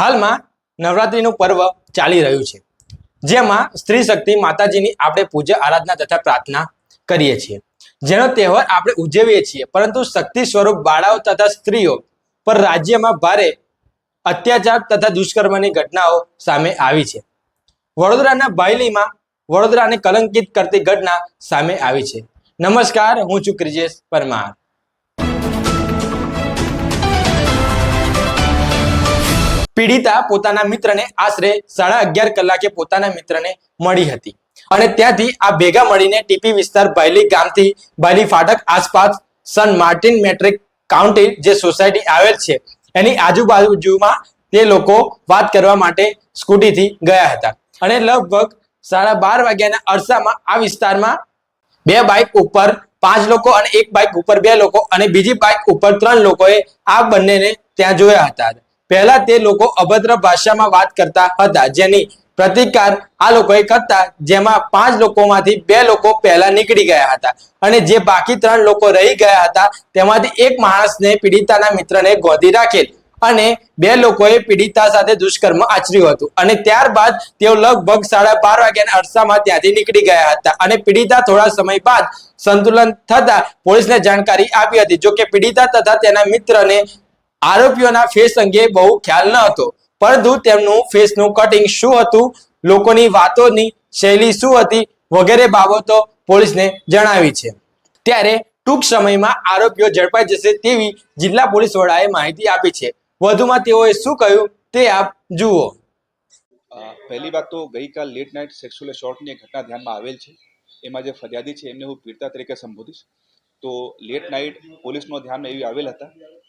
હાલમાં નવરાત્રિનું પર્વ ચાલી રહ્યું છે. જેમાં સ્ત્રી શક્તિ માતાજીની આપણે પૂજા, આરાધના તથા પ્રાર્થના કરીએ છીએ. જેનો તહેવાર આપણે ઉજવીએ છીએ, પરંતુ શક્તિ સ્વરૂપ બાળાઓ તથા સ્ત્રીઓ પર રાજ્યમાં ભારે અત્યાચાર તથા દુષ્કર્મની ઘટનાઓ સામે આવી છે. વડોદરાના બાયલીમાં વડોદરાને કલંકિત કરતી ઘટના સામે આવી છે. નમસ્કાર, હું છું ક્રિજેશ પરમાર. પીડિતા પોતાના મિત્રને આશરે સાડા અગિયાર કલાકે પોતાના મિત્રને મળી હતી. અને ત્યાંથી આ ભેગા મળીને ટીપી વિસ્તાર બાયલી ગામથી બાયલી ફાટક આસપાસ સન માર્ટિન મેટ્રિક કાઉન્ટી જે સોસાયટી આવેલ છે, એની આજુબાજુમાં તે લોકો વાત કરવા માટે સ્કૂટીથી ગયા હતા. અને લગભગ સાડા બાર વાગ્યાના અરસામાં આ વિસ્તારમાં બે બાઇક ઉપર પાંચ લોકો અને એક બાઇક ઉપર બે લોકો અને બીજી બાઇક ઉપર ત્રણ લોકોએ આ બંનેને ત્યાં જોયા હતા. પહેલા તે લોકો અભદ્ર ભાષામાં વાત કરતા હતા, જેની પ્રતિકાર આ લોકોએ કરતા, જેમાં પાંચ લોકોમાંથી બે લોકો પહેલા નીકળી ગયા હતા. અને જે બાકી ત્રણ લોકો રહી ગયા હતા, તેમાંથી એક માણસને પીડિતાના મિત્રને ગોધી રાખેલ અને બે લોકોએ પીડિતા સાથે દુષ્કર્મ આચર્યું હતું. અને ત્યારબાદ તેઓ લગભગ સાડા બાર વાગ્યાના અરસામાં ત્યાંથી નીકળી ગયા હતા. અને પીડિતા થોડા સમય બાદ સંતુલન થતા પોલીસને જાણકારી આપી હતી. જો કે પીડિતા તથા તેના મિત્રને આરોપીઓના ફેસ અંગે બહુ ખ્યાલ ન હતો. પરંતુ તેમનું ફેસનું કટિંગ શું હતું? લોકોની વાતોની શૈલી શું હતી? વગેરે બાબતો પોલીસને જણાવી છે. ત્યારે ટૂંક સમયમાં આરોપીઓ ઝડપાઈ જશે તેવી જિલ્લા પોલીસ વડાએ માહિતી આપી છે. વધુમાં તેઓએ શું કહ્યું તે આપ જુઓ. પહેલી વાત તો ગઈકાલ લેટ નાઇટ સેક્સ્યુઅલ શોર્ટની ઘટના ધ્યાનમાં આવેલ છે. એમાં જે ફરિયાદી છે, એમને હું પીડતા તરીકે સંબોધીશ. તો લેટ નાઇટ પોલીસનો ધ્યાન એવી આવેલ હતા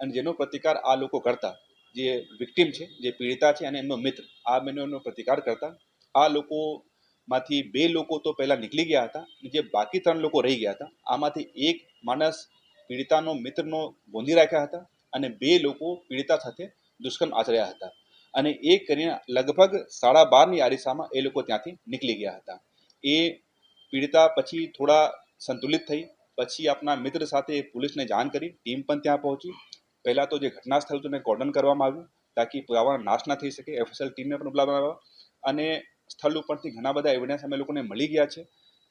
અને જેનો પ્રતિકાર આ લોકો કરતા, જે વિક્ટિમ છે, જે પીડિતા છે અને એમનો મિત્ર, આ બંનેનો પ્રતિકાર કરતા, આ લોકોમાંથી બે લોકો તો પહેલા નીકળી ગયા હતા જે બાકી ત્રણ લોકો રહી ગયા હતા, આમાંથી એક માણસ પીડિતાનો મિત્રનો ગોંધી રાખ્યા હતા અને બે લોકો પીડિતા સાથે દુષ્કર્મ આચર્યા હતા. અને એ કરીને લગભગ સાડા બારની આરિસામાં એ લોકો ત્યાંથી નીકળી ગયા હતા. એ પીડિતા પછી થોડા સંતુલિત થઈ, પછી આપના મિત્ર સાથે પોલીસને જાણ કરી, ટીમ પણ ત્યાં પહોંચી પહેલાં તો જે ઘટના સ્થળ હતું એને કોર્ડન કરવામાં આવ્યું, તાકી પુરાવાનો નાશ ના થઈ શકે, એફએસએલ ટીમને પણ બોલાવવામાં અને સ્થળ ઉપરથી ઘણા બધા એવિડન્સ અમે લોકોને મળી ગયા છે.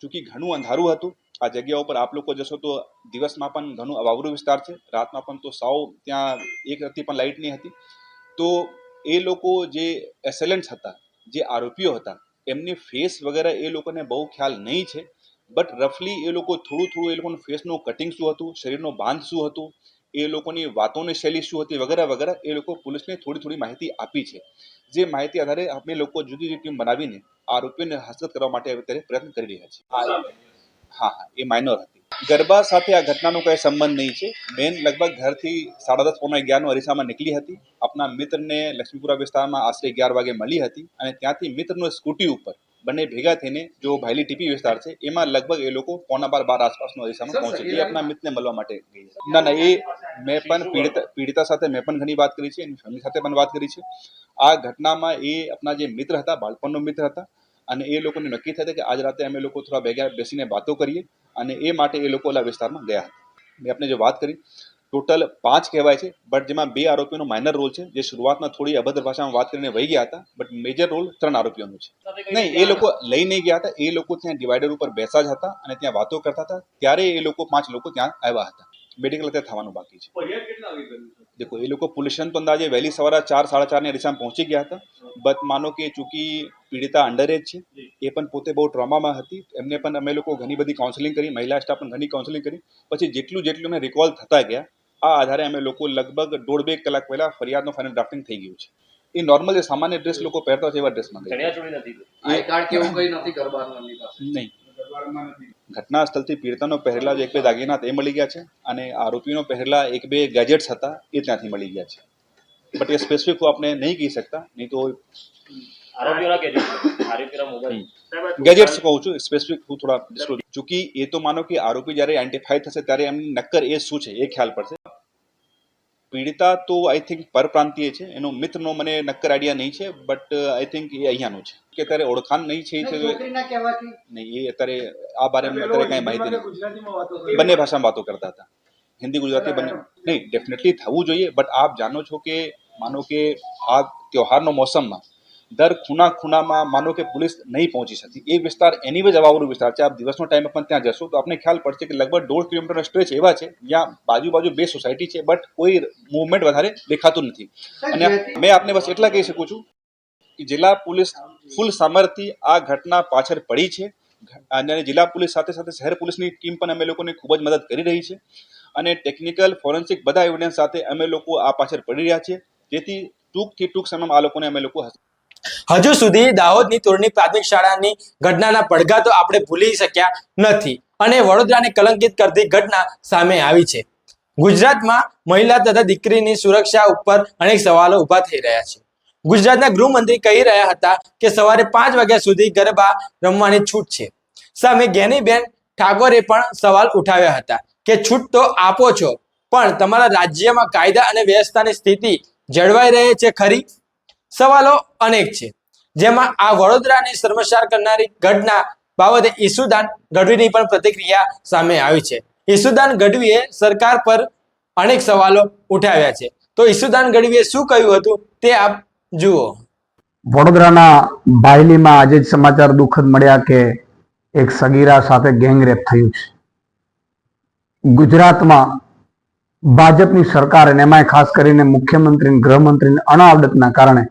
ચૂંકી ઘણું અંધારું હતું. આ જગ્યા ઉપર આપ લોકો જશો તો દિવસમાં પણ ઘણું અવાવરું વિસ્તાર છે. રાતમાં પણ તો સાવ ત્યાં એક હતી પણ લાઇટ નહીં હતી. તો એ લોકો જે એસેલન્ટ્સ હતા, જે આરોપીઓ હતા, એમની ફેસ વગેરે એ લોકોને બહુ ખ્યાલ નહીં છે. બટ રફલી એ લોકો થોડું થોડું એ લોકોનું ફેસનું કટિંગ શું હતું, શરીરનો બાંધ શું હતું એ લોકોની વાતોની શૈલી શું હતી વગેરે વગેરે એ લોકો પોલીસને થોડી થોડી માહિતી આપી છે. જે માહિતી આધારે અમે લોકો જુદી જુદી ટીમ બનાવીને આરોપીઓને હસ્તગત કરવા માટે અત્યારે પ્રયત્ન કરી રહ્યા છીએ. હા હા એ માઇનોર હતી. ગરબા સાથે આ ઘટનાનો કોઈ સંબંધ નહીં છે. બેન લગભગ ઘરથી સાડા દસ પોણા અગિયારનો અરીસામાં નીકળી હતી. આપણા મિત્રને લક્ષ્મીપુરા વિસ્તારમાં આશરે અગિયાર વાગે મળી હતી અને ત્યાંથી મિત્રનો સ્કૂટી ઉપર બંને ભેગા થઈને જો ભાયલી ટીપી વિસ્તાર છે એમાં લગભગ એ લોકો પોણા બાર બાર આસપાસનો દિશામાં પહોંચે એ આપણા મિત્રને મળવા માટે ગઈ ના ના એ મેં પણ પીડિતા પીડિતા સાથે મેં પણ ઘણી વાત કરી છે એની ફેમિલી સાથે પણ વાત કરી છે. આ ઘટનામાં એ આપણા જે મિત્ર હતા બાળપણનો મિત્ર હતા અને એ લોકોને નક્કી થયું કે આજ રાતે અમે લોકો થોડા ભેગા બેસીને વાતો કરીએ અને એ માટે એ લોકો ઓલા વિસ્તારમાં ગયા હતા. મેં આપણે જે વાત કરી ટોટલ પાંચ કહેવાય છે બટ જેમાં બે આરોપીઓનો માઇનર રોલ છે જે શરૂઆતમાં થોડી અભદ્ર ભાષામાં વાત કરીને વહી ગયા હતા બટ મેજર રોલ ત્રણ આરોપીઓનો છે. નહીં એ લોકો લઈ નહીં ગયા હતા એ લોકો ત્યાં ડિવાઈડર ઉપર બેસા જ હતા અને ત્યાં વાતો કરતા હતા ત્યારે એ લોકો પાંચ લોકો ત્યાં આવ્યા હતા. મેડિકલ અત્યારે થવાનું બાકી છે? દેખો એ લોકો પોલ્યુશન સ્ટેશન તો અંદાજે વહેલી સવારે ચાર સાડા ચારની અરીસામાં પહોંચી ગયા હતા બટ માનો કે ચૂંકી પીડિતા અંડર એજ છે એ પણ પોતે બહુ ટ્રોમામાં હતી એમને પણ અમે લોકો ઘણી બધી કાઉન્સેલિંગ કરી મહિલા સ્ટાફ પણ ઘણી કાઉન્સેલિંગ કરી પછી જેટલું જેટલું અમે રિકોલ થતા ગયા આ આધારે અમે લોકો લગભગ દોઢ બે કલાક પહેલા ફરિયાદનો ફાઇનલ ડ્રાફ્ટિંગ થઈ ગયું છે એ નોર્મલ જે સામાન્ય ડ્રેસ લોકો પહેરતા હોય છે એવા ડ્રેસમાં નથી આઈ કાર્ડ નથી ગરબાનું પાસે નહીં ઘટના સ્થળથી પીડિતાનો પહેરેલા એક બે દાગીના તે મળી ગયા છે અને આરોપીનો પહેરેલા એક બે ગેજેટ્સ હતા એ ત્યાંથી મળી ગયા છે. બટ એ સ્પેસિફિક આપણે નહીં કહી શકતા નહીં તો ગેજેટ્સ કહું છું સ્પેસિફિક હું થોડા ચૂંકી એ તો માનો કે આરોપી જ્યારે આઈડેન્ટિફાઈ થશે ત્યારે એમની નક્કર એ શું છે એ ખ્યાલ પડશે. પીડિતા તો આઈ થિંક પરપ્રાંતીય છે. એનો મિત્રનો મને નક્કર આઈડિયા નહીં છે બટ આઈ થિંક એ અહીંયાનો છે. કે અત્યારે ઓળખાણ નહીં છે નહીં એ અત્યારે આ બારેમાં અત્યારે કાંઈ માહિતી નથી. બંને ભાષામાં વાતો કરતા હતા. હિન્દી ગુજરાતી બંને નહીં ડેફિનેટલી થવું જોઈએ બટ આપ જાણો છો કે માનો કે આ ત્યોહારનો મોસમમાં દર ખૂણા ખૂણામાં માનો કે પોલીસ નહીં પહોંચી શકતી. એ વિસ્તાર એની વે જવાવાળો વિસ્તાર છે. આપ દિવસનો ટાઈમ પણ ત્યાં જશો તો આપને ખ્યાલ પડશે કે લગભગ દોઢ કિલોમીટરનો સ્ટ્રેચ એવા છે. જ્યાં બાજુ બાજુ બે સોસાયટી છે બટ કોઈ મુવમેન્ટ વધારે દેખાતું નથી. અને મેં આપને બસ એટલા કહી શકું છું કે જિલ્લા પોલીસ ફૂલ સામર્થ્ય આ ઘટના પાછળ પડી છે. અને જિલ્લા પોલીસ સાથે સાથે શહેર પોલીસની ટીમ પણ અમે લોકોને ખૂબ જ મદદ કરી રહી છે. અને ટેકનિકલ ફોરેન્સિક બધા એવિડન્સ સાથે અમે લોકો આ પાછળ પડી રહ્યા છે. જેથી ટૂંકથી ટૂંક સમયમાં આ લોકોને અમે લોકો હજુ સુધી દાહોદની તોરણી પ્રાથમિક શાળાની ઘટનાના પડઘા તો આપણે ભૂલી શક્યા નથી. અને વડોદરાને કલંકિત કરતી ઘટના સામે આવી છે. ગુજરાતમાં મહિલા તથા દીકરીની સુરક્ષા ઉપર અનેક સવાલો ઊભા થઈ રહ્યા છે. ગુજરાતના ગૃહમંત્રી કહી રહ્યા હતા કે સવારે પાંચ વાગ્યા સુધી ગરબા રમવાની છૂટ છે. સામે જ્ઞાનીબેન ઠાકોરે પણ સવાલ ઉઠાવ્યા હતા કે છૂટ તો આપો છો, પણ તમારા રાજ્યમાં કાયદા અને વ્યવસ્થાની સ્થિતિ જળવાઈ રહે છે ખરી? સવાલો અનેક છે. જેમાં આ વડોદરાને શર્મસાર કરનારી ઘટના બાબતે ઈસુદાન ગઢવીની પણ પ્રતિક્રિયા સામે આવી છે. ઈસુદાન ગઢવીએ સરકાર પર અનેક સવાલો ઉઠાવ્યા છે. તો ઈસુદાન ગઢવીએ શું કહ્યું હતું તે આપ જુઓ. વડોદરાના બાયલીમાં આજે જ સમાચાર દુઃખદ મળ્યા કે એક સગીરા સાથે ગેંગરેપ થયું છે. ગુજરાતમાં ભાજપની સરકાર અને એમાંય ખાસ કરીને મુખ્યમંત્રી અને ગૃહમંત્રીની અનાવડતના કારણે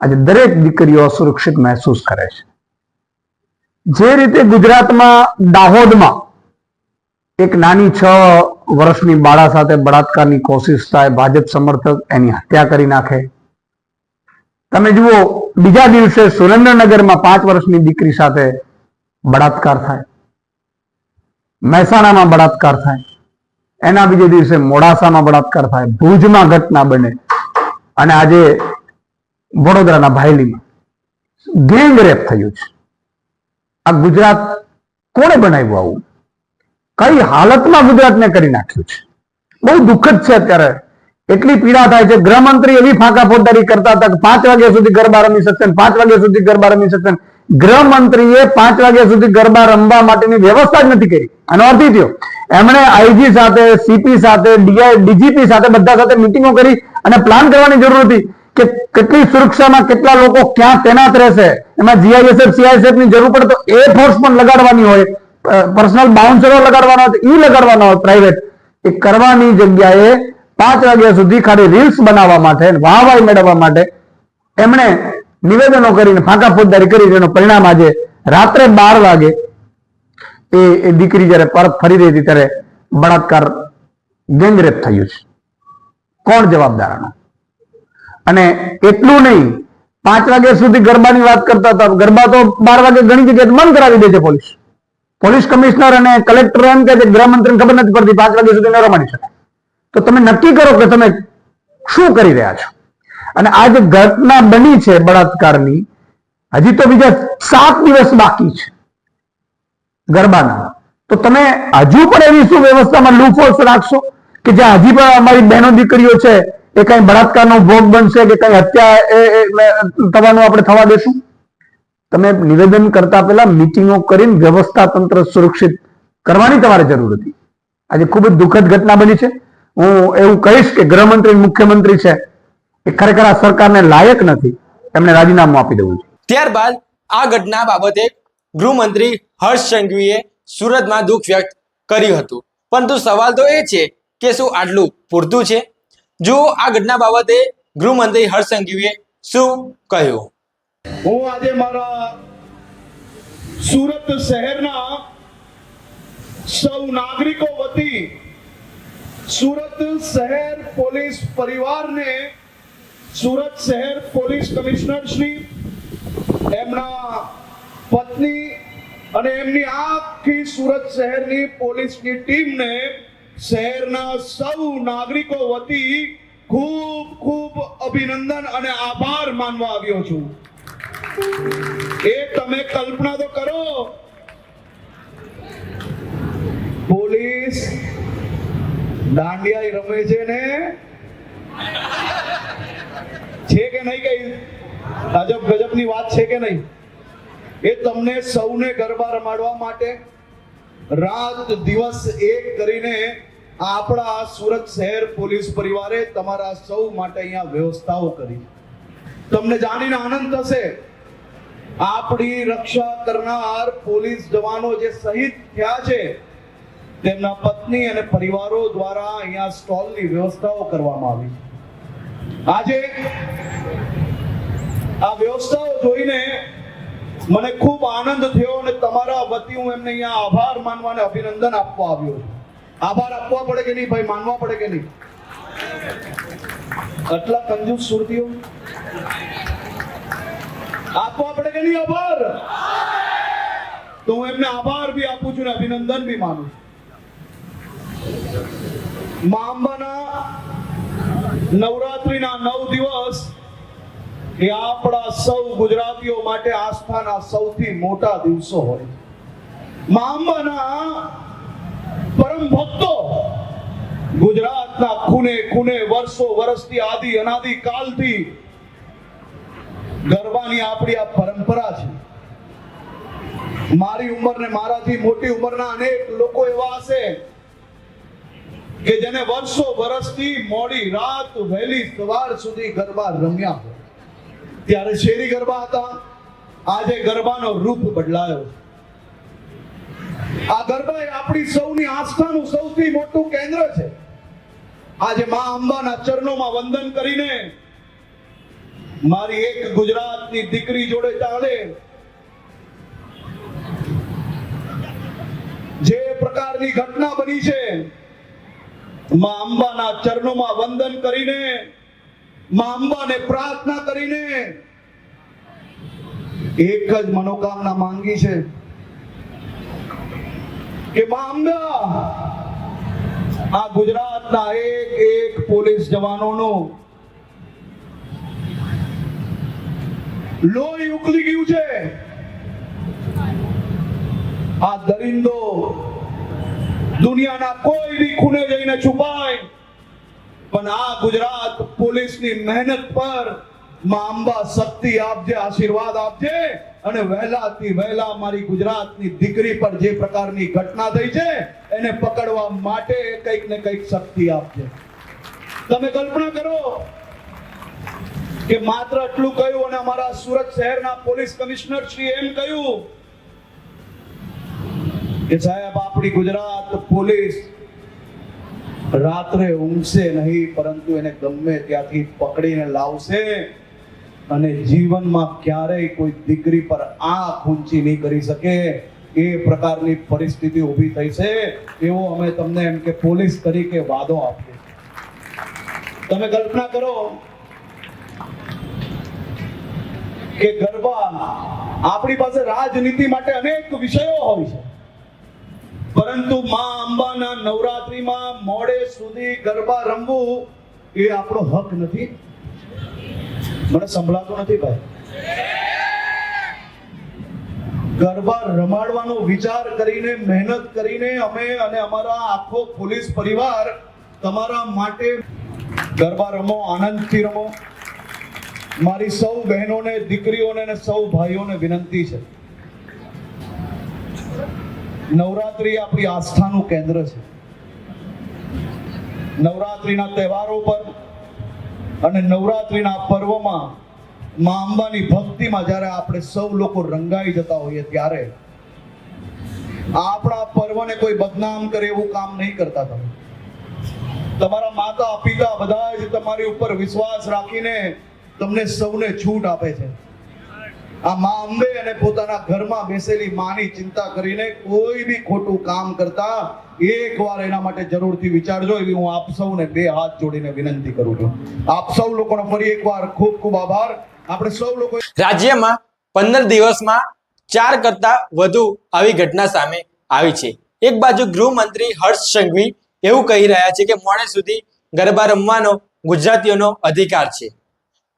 આજે દરેક દીકરીઓ અસુરક્ષિત મહેસૂસ કરે છે. જે રીતે ગુજરાતમાં દાહોદમાં એક નાની છ વર્ષની બાળા સાથે બળાત્કારની કોશિશ થાય, ભાજપ સમર્થક એની હત્યા કરી નાખે. તમે જુઓ, બીજા દિવસે સુરેન્દ્રનગરમાં પાંચ વર્ષની દીકરી સાથે બળાત્કાર થાય. મહેસાણામાં બળાત્કાર થાય. એના બીજે દિવસે મોડાસામાં બળાત્કાર થાય. ભુજમાં ઘટના બને. અને આજે વડોદરાના ભાયલીમાં. ગેંગ રેપ થયું છે. આ ગુજરાત કોણે બનાવ્યું આવું? કઈ હાલતમાં ગુજરાતને કરી નાખ્યું છે? બહુ દુઃખદ છે અત્યારે. એટલી પીડા થાય છે. ગૃહમંત્રી એવી ફાંકા ફોજદારી કરતા હતા પાંચ વાગ્યા સુધી ગરબા રમી શકશે પાંચ વાગ્યા સુધી ગરબા રમી શકશે ગૃહમંત્રીએ પાંચ વાગ્યા સુધી ગરબા રમવા માટેની વ્યવસ્થા જ નથી કરી. આનો અર્થ થયો. એમણે આઈજી સાથે સીપી સાથે ડીજીપી સાથે બધા સાથે મિટિંગો કરી અને પ્લાન કરવાની જરૂર હતી. કે કેટલી સુરક્ષામાં કેટલા લોકો ક્યાં તૈનાત રહેશે? એમાં જીઆઈએસએફ સીઆઈએસએફની જરૂર પડે તો એ ફોર્સ પણ લગાડવાની હોય પર્સનલ બાઉન્સરો લગાડવાના હોય એ લગાડવાના હોય પ્રાઇવેટ એ કરવાની જગ્યાએ પાંચ વાગ્યા સુધી ખાલી રીલ્સ બનાવવા માટે વાહવાહી મેળવવા માટે એમણે નિવેદનો કરીને ફાંકા ફોજદારી કરી જેનું પરિણામ આજે રાત્રે બાર વાગે એ દીકરી જ્યારે પરત ફરી રહી હતી ત્યારે બળાત્કાર ગેંગરેપ થયું છે. કોણ જવાબદાર આનો? અને એટલું નહીં, પાંચ વાગ્યા સુધી ગરબાની વાત કરતા હતા. ગરબા તો બાર વાગે ઘણી જગ્યાએ બંધ કરાવી દે છે પોલીસ. પોલીસ કમિશનર અને કલેક્ટર એમ કે ગૃહમંત્રીને ખબર નથી પડતી પાંચ વાગ્યા સુધી ન રમાડી શકાય. તો તમે નક્કી કરો કે તમે શું કરી રહ્યા છો? અને આ જે ઘટના બની છે બળાત્કારની, હજી તો બીજા સાત દિવસ બાકી છે ગરબાના. તો તમે હજુ પણ એવી શું વ્યવસ્થામાં લૂફોલ્સ રાખશો? કે જ્યાં હજી પણ અમારી બહેનો દીકરીઓ છે એ કઈ બળાત્કારનો ભોગ બનશે કે કઈ હત્યા એ- થવાનું આપણે થવા દેશું? તમે નિવેદન કરતા પહેલા મિટિંગો કરીને વ્યવસ્થા તંત્ર સુરક્ષિત કરવાની તમારે જરૂર હતી. આજે ખૂબ જ દુઃખદ ઘટના બની છે. હું એવું કહીશ કે ગૃહમંત્રી મુખ્યમંત્રી છે એ ખરેખર આ સરકારને લાયક નથી. એમને રાજીનામું આપી દેવું છે ત્યારબાદ આ ઘટના બાબતે ગૃહમંત્રી હર્ષ સંઘવીએ સુરતમાં દુઃખ વ્યક્ત કર્યું હતું. પરંતુ સવાલ તો એ છે કે શું આટલું પૂરતું છે? જો આ ઘટના બાબતે ગૃહમંત્રી હર્ષ સંઘવીએ શું કહ્યું? હું આજે મારા સુરત શહેરના સૌ નાગરિકો વતી સુરત શહેર પોલીસ પરિવારને સુરત શહેર પોલીસ કમિશનર શ્રી એમના પત્ની અને એમની આખી સુરત શહેરની પોલીસની ટીમને શહેરના સૌ નાગરિકો વતી ખૂબ ખૂબ અભિનંદન અને આભાર માનવા આવ્યો છું. એ તમે કલ્પના તો કરો. પોલીસ દાંડિયા રમે છે ને? છે કે નહીં કઈ? અજબ ગજબની વાત છે કે નહીં? એ તમને સૌને ગરબા રમાડવા માટે રાત દિવસ એક કરીને આપણા સુરત શહેર પોલીસ પરિવારે તમારા સૌ માટે અહીંયા વ્યવસ્થાઓ કરી. તમને જાણીને આનંદ થશે. આપણી રક્ષા કરનાર પોલીસ જવાનો જે શહીદ થયા છે, તેમના પત્ની અને પરિવારો દ્વારા અહીંયા સ્ટોલની વ્યવસ્થાઓ કરવામાં આવી. આજે આ વ્યવસ્થાઓ જોઈને મને ખૂબ આનંદ થયો અને તમારા વતી હું એમને અહીંયા આભાર માનવા અને અભિનંદન આપવા આવ્યો આભાર આપવા પડે કે નહીં ભાઈ? માનવા પડે કે નહીં? આટલા કંજૂસ સુરતીઓ? આપવા પડે કે નહીં આભાર? તો હું એમને આભાર બી આપું છું ને અભિનંદન બી માનું છું. મા અંબાના નવરાત્રીના નવ દિવસ એ આપણા સૌ ગુજરાતીઓ માટે આસ્થાના સૌથી મોટા દિવસો હોય. મા અંબાના પરમ ભક્તો ગુજરાતના ખૂને ખૂને વર્ષો વર્ષથી આદિ અનાદિ કાલથી ગરબાની આપણી આ પરંપરા છે. મારી ઉંમર ને મારાથી મોટી ઉંમરના અનેક લોકો એવા હશે કે જેને વર્ષો વર્ષથી મોડી રાત વહેલી સવાર સુધી ગરબા રમ્યા હોય. ત્યારે શેરી ગરબા હતા. આજે ગરબાનો રૂપ બદલાયો. આ ગરબા એ આપણી સૌની આસ્થાનું સૌથી મોટું કેન્દ્ર છે. આજે મા અંબાના ચરણોમાં વંદન કરીને મારી એક ગુજરાતની દીકરી જોડે ચાલે. જે પ્રકારની ઘટના બની છે, મા અંબાના ચરણોમાં વંદન કરીને મા અંબાને પ્રાર્થના કરીને એક જ મનોકામના માંગી છે કે મા અંબા આ ગુજરાતના એક એક પોલીસ જવાનોનો લોહી ઉકલી ગયું છે. આ દરિંદો દુનિયાના કોઈ બી ખૂને જઈને છુપાય. પણ આ ગુજરાત પોલીસની મહેનત પરમાં અંબા શક્તિ આપજે, આશીર્વાદ આપજે અને વહેલાથી વહેલા મારી ગુજરાતની દીકરી પર જે પ્રકારની ઘટના થઈ છે, એને પકડવા માટે કંઈક ને કંઈક શક્તિ આપજે. તમે કલ્પના કરો કે માત્ર એટલું કહ્યું અને અમારા સુરત શહેરના પોલીસ કમિશનર શ્રી એમ કહ્યું કે સાહેબ, આપણી ગુજરાત પોલીસ રાત્રે ઊંઘશે નહીં, પરંતુ એને ગમે ત્યાંથી પકડીને લાવશે. અને જીવનમાં ક્યારેય કોઈ દીકરી પર આંખ ઊંચી નહીં કરી શકે. એ પ્રકારની પરિસ્થિતિ ઊભી થઈ છે. એવો અમે તમને એમ કે પોલીસ તરીકે વાદો આપીએ. તમે કલ્પના કરો કે ગરબા આપણી પાસે રાજનીતિ માટે અનેક વિષયો હોય છે. પરંતુ માં અંબાના નવરાત્રીમાં મોડે સુધી ગરબા રમવું એ આપણો હક નથી. મને સંભળાતો નથી ભાઈ. ગરબા રમાડવાનો વિચાર કરીને, મહેનત કરીને અમે અને અમારા આખો પોલીસ પરિવાર તમારા માટે ગરબા રમો, આનંદથી રમો. મારી સૌ બહેનોને, દીકરીઓને અને સૌ ભાઈઓને વિનંતી છે. નવરાત્રી આપણી આસ્થાનું કેન્દ્ર છે. નવરાત્રીના તહેવારો પર અને નવરાત્રીના પર્વમાં મા અંબાની ભક્તિમાં જ્યારે આપણે સૌ લોકો રંગાઈ જતા હોઈએ ત્યારે આપણા પર્વને કોઈ બદનામ કરે એવું કામ નહીં કરતા તમે. તમારા માતા પિતા બધા જ તમારી ઉપર વિશ્વાસ રાખીને તમને સૌને છૂટ આપે છે. આ મા અંબે અને પોતાના ઘરમાં બેસેલી માની ચિંતા કરીને કોઈ બી ખોટું કામ કરતા એકવાર એના માટે જરૂરથી વિચારજો એવી હું આપ સૌને બે હાથ જોડીને વિનંતી કરું છું. આપ સૌ લોકોનો ફરી એકવાર ખૂબ ખૂબ આભાર. આપણે સૌ લોકો રાજ્યમાં પંદર દિવસમાં ચાર કરતા વધુ આવી ઘટના સામે આવી છે. એક બાજુ ગૃહમંત્રી હર્ષ સંઘવી એવું કહી રહ્યા છે કે મોડે સુધી ગરબા રમવાનો ગુજરાતીઓનો અધિકાર છે.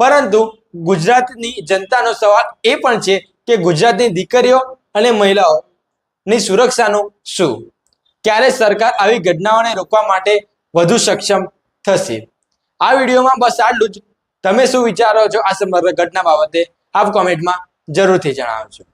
પરંતુ ગુજરાતની જનતાનો સવાલ એ પણ છે કે ગુજરાતની દીકરીઓ અને મહિલાઓની સુરક્ષાનું શું? ક્યારે સરકાર આવી ઘટનાઓને રોકવા માટે વધુ સક્ષમ થશે? આ વિડીયોમાં બસ આટલું જ. તમે શું વિચારો છો આ સમગ્ર ઘટના બાબતે આપ કોમેન્ટમાં જરૂરથી જણાવજો.